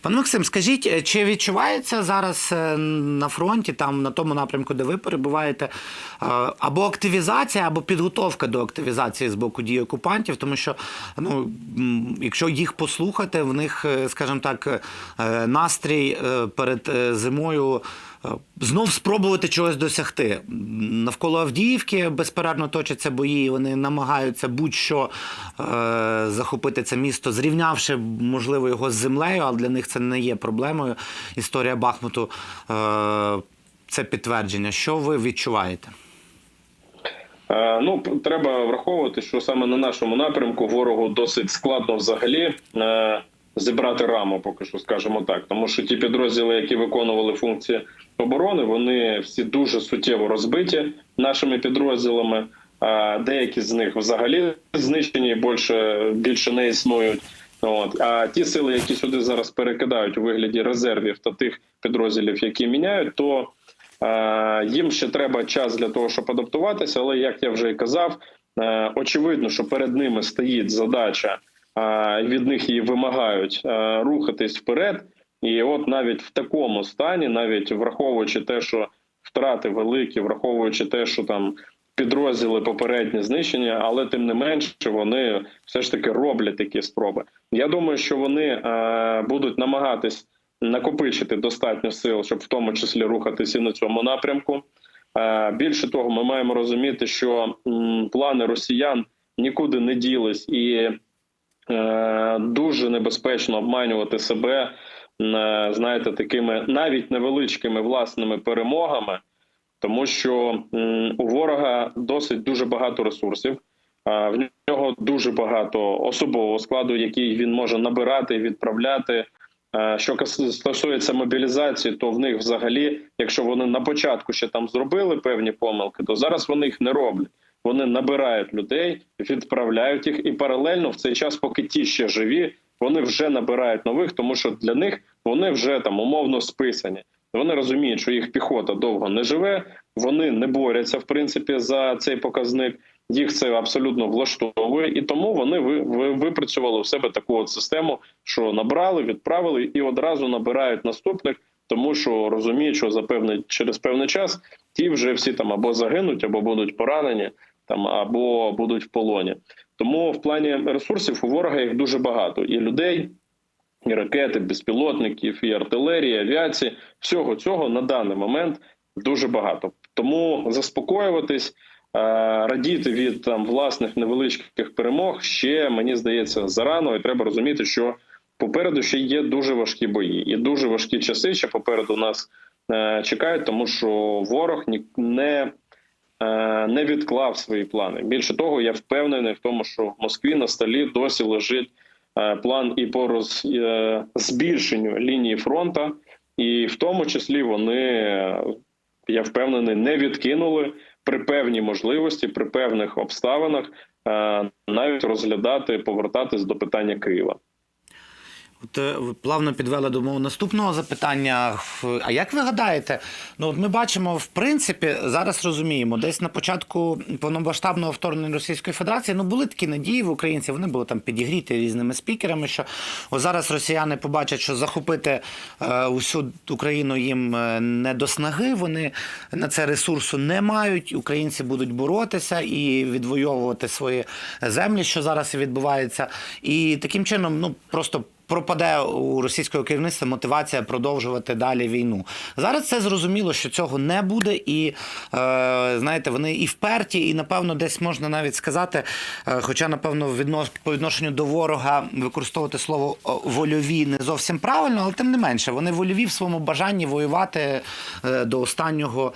Пане Максим, скажіть, е, чи відчувається зараз е, на фронті, там на тому напрямку, де ви перебуваєте, е, або активізація, або підготовка до активізації з боку дій окупантів? Тому що, ну якщо їх послухати, в них, скажімо так, настрій перед зимою. Е, Знов спробувати чогось досягти навколо Авдіївки безперервно точаться бої. Вони намагаються будь-що е, захопити це місто, зрівнявши можливо його з землею, але для них це не є проблемою. Історія Бахмуту е, це підтвердження. Що ви відчуваєте? Е, Ну, треба враховувати, що саме на нашому напрямку ворогу досить складно взагалі е, зібрати раму, поки що скажімо так. Тому що ті підрозділи, які виконували функції оборони, вони всі дуже суттєво розбиті нашими підрозділами. Деякі з них взагалі знищені, більше більше не існують. От а ті сили, які сюди зараз перекидають у вигляді резервів та тих підрозділів, які міняють, то Е, Їм ще треба час для того, щоб адаптуватися, але як я вже і казав, е, очевидно, що перед ними стоїть задача, від них її вимагають рухатись вперед. І от навіть в такому стані, навіть враховуючи те, що втрати великі, враховуючи те, що там підрозділи попередні знищені, але тим не менше вони все ж таки роблять такі спроби. Я думаю, що вони е, будуть намагатись накопичити достатньо сил, щоб в тому числі рухатися і на цьому напрямку. Е, Більше того, ми маємо розуміти, що плани росіян нікуди не ділись, і дуже небезпечно обманювати себе, е, знаєте, такими навіть невеличкими власними перемогами, тому що у ворога досить дуже багато ресурсів. В нього дуже багато особового складу, який він може набирати, відправляти. Е, Що стосується мобілізації, то в них взагалі, якщо вони на початку ще там зробили певні помилки, то зараз вони їх не роблять. Вони набирають людей, відправляють їх, і паралельно в цей час, поки ті ще живі, вони вже набирають нових, тому що для них вони вже там умовно списані. Вони розуміють, що їх піхота довго не живе, вони не борються в принципі за цей показник. Їх це абсолютно влаштовує, і тому вони ви, ви випрацювали у себе таку от систему, що набрали, відправили і одразу набирають наступних, тому що розуміють, що за певний через певний час ті вже всі там або загинуть, або будуть поранені, там або будуть в полоні. Тому в плані ресурсів у ворога їх дуже багато і людей, і ракети, безпілотників, і артилерії, і авіації. Всього цього на даний момент дуже багато. Тому заспокоюватись. е, Радіти від там власних невеличких перемог ще мені здається зарано, і треба розуміти, що попереду ще є дуже важкі бої, і дуже важкі часи ще попереду нас е, чекають, тому що ворог ні не, не відклав свої плани. Більше того, я впевнений в тому, що в Москві на столі досі лежить е, план і по роз, е, збільшенню лінії фронту, і в тому числі вони, е, я впевнений, не відкинули при певній можливості, при певних обставинах е, навіть розглядати, повертатись до питання Києва. От плавно підвели до мого наступного запитання. А як ви гадаєте? Ну от ми бачимо, в принципі, зараз розуміємо, десь на початку повномасштабного вторгнення Російської Федерації ну були такі надії в українців. Вони були там підігріті різними спікерами. Що ось зараз росіяни побачать, що захопити е, усю Україну їм е, не до снаги. Вони на це ресурсу не мають. Українці будуть боротися і відвоювати свої землі, що зараз відбувається. І таким чином, ну просто пропаде у російського керівництва мотивація продовжувати далі війну. Зараз це зрозуміло, що цього не буде, і е, знаєте, вони і вперті, і напевно десь можна навіть сказати, е, хоча напевно віднос, по відношенню до ворога використовувати слово вольові не зовсім правильно, але тим не менше вони вольові в своєму бажанні воювати е, до останнього.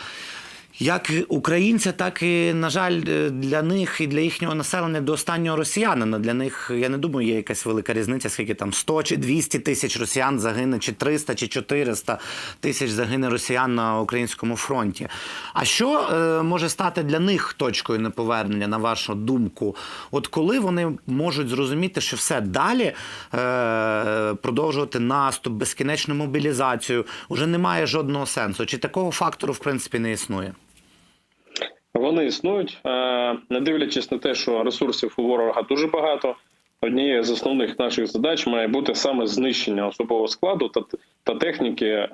Як українці, так і, на жаль, для них і для їхнього населення до останнього росіянина. Для них, я не думаю, є якась велика різниця, скільки там 100 чи 200 тисяч росіян загине, чи 300 чи 400 тисяч загине росіян на українському фронті. А що е, може стати для них точкою неповернення, на вашу думку? От коли вони можуть зрозуміти, що все далі е, продовжувати наступ, безкінечну мобілізацію, вже немає жодного сенсу. Чи такого фактору в принципі не існує? Вони існують, е, не дивлячись на те, що ресурсів у ворога дуже багато. однією з основних наших задач має бути саме знищення особового складу та, та техніки е,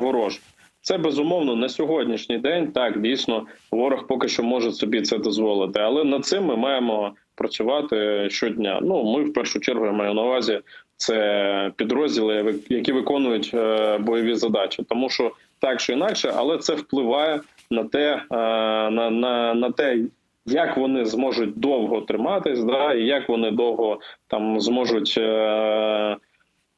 ворожих. Це безумовно на сьогоднішній день. Так дійсно ворог поки що може собі це дозволити, але над цим ми маємо працювати щодня. Ну ми в першу чергу я маю на увазі це підрозділи, які виконують е, бойові задачі, тому що так чи інакше, але це впливає на те, е, на, на, на те, як вони зможуть довго триматись, да, і як вони довго там зможуть. Е,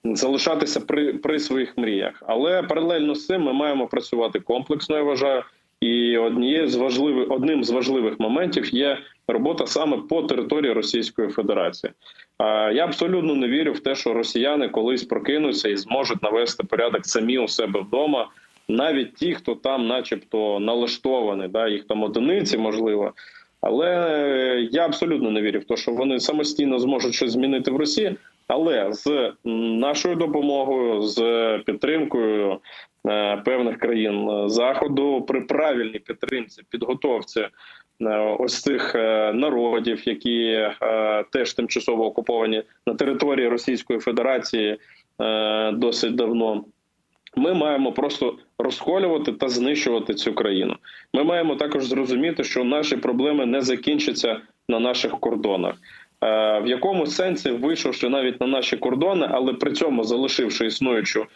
залишатися при при своїх мріях. Але паралельно з цим ми маємо працювати комплексно. Я вважаю. І однією з важливих одним з важливих моментів є робота саме по території Російської Федерації. А я абсолютно не вірю в те, що росіяни колись прокинуться і зможуть навести порядок самі у себе вдома. Навіть ті, хто там, начебто, налаштований, да їх там одиниці, можливо. Але я абсолютно не вірю в те, що вони самостійно зможуть щось змінити в Росії. Але з нашою допомогою, з підтримкою е, певних країн заходу при правильній підтримці, підготовці е, ось цих е, народів, які теж тимчасово окуповані на території Російської Федерації досить давно. Ми маємо просто розколювати та знищувати цю країну. Ми маємо також зрозуміти, що наші проблеми не закінчаться на наших кордонах. Е, В якому сенсі вийшовши навіть на наші кордони, але при цьому залишивши існуючу е,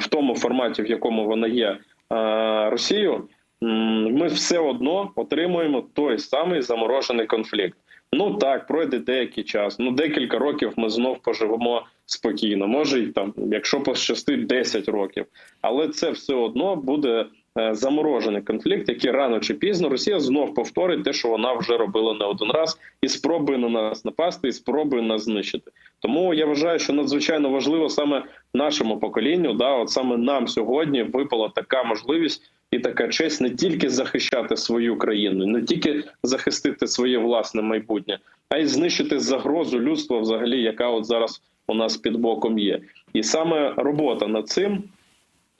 в тому форматі, в якому вона є е, Росію, ми все одно отримуємо той самий заморожений конфлікт. Ну так, пройде деякий час. Ну декілька років ми знов поживемо спокійно. Може, й там, якщо пощастить 10 років, але це все одно буде е, заморожений конфлікт, який рано чи пізно Росія знов повторить те, що вона вже робила не один раз, і спробує на нас напасти, і спробує нас знищити. Тому я вважаю, що надзвичайно важливо саме нашому поколінню, да, от саме нам сьогодні випала така можливість. І така честь не тільки захищати свою країну, не тільки захистити своє власне майбутнє, а й знищити загрозу людства, взагалі, яка от зараз у нас під боком є. І саме робота над цим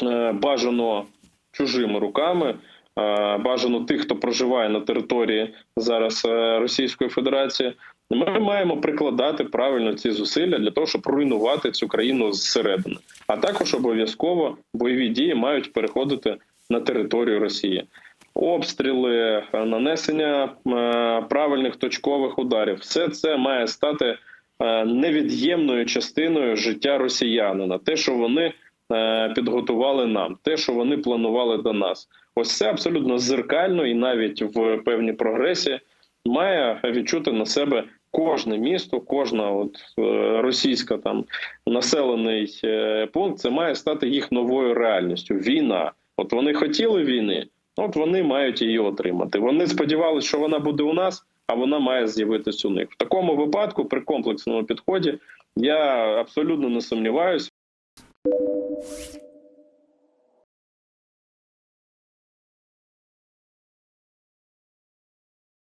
е, бажано чужими руками, е, бажано тих, хто проживає на території зараз е, Російської Федерації. Ми маємо прикладати правильно ці зусилля для того, щоб руйнувати цю країну зсередини. А також обов'язково бойові дії мають переходити на територію Росії. Обстріли, нанесення правильних точкових ударів все це має стати невід'ємною частиною життя росіянина. Те, що вони е, підготували нам, те, що вони планували до нас, ось це абсолютно зеркально і навіть в певній прогресії має відчути на себе кожне місто, кожна от е, російська там населений е, пункт. Це має стати їх новою реальністю. Війна. От вони хотіли війни, от вони мають її отримати. Вони сподівалися, що вона буде у нас, а вона має з'явитись у них. В такому випадку, при комплексному підході, я абсолютно не сумніваюся.